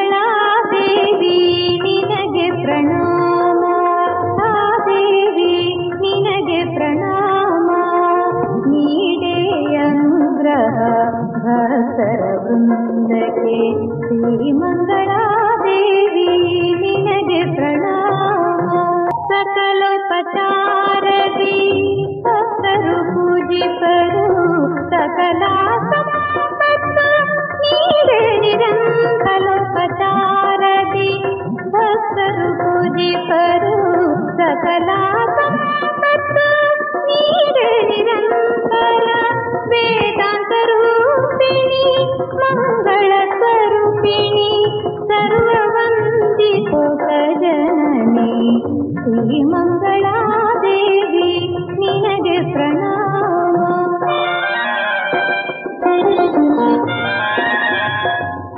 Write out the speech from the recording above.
ಶ್ರೀಮಂಗಳಾದೇವಿ ನಿನಗೆ ಪ್ರಣಾಮ ದೇವಿ ನಿನಗೆ ಪ್ರಣಾಮ ನೀಡೇ ಅನುಗ್ರಹ ಭಕ್ತರ ವೃಂದಕ್ಕೆ ಶ್ರೀಮಂಗಳಾದೇವಿ ನಿನಗೆ ಪ್ರಣಾಮ ಸಕಲೋಪಚಾರದಿ ಭಕ್ತರು ಪೂಜಿಪರು ಸಕಲ मुझे परोक्ष कला निरंतर वेदांत रूपिणी मंगल स्वरूपिणी सर्ववंदी जननी श्री मंगला देवी निनगे प्रणाम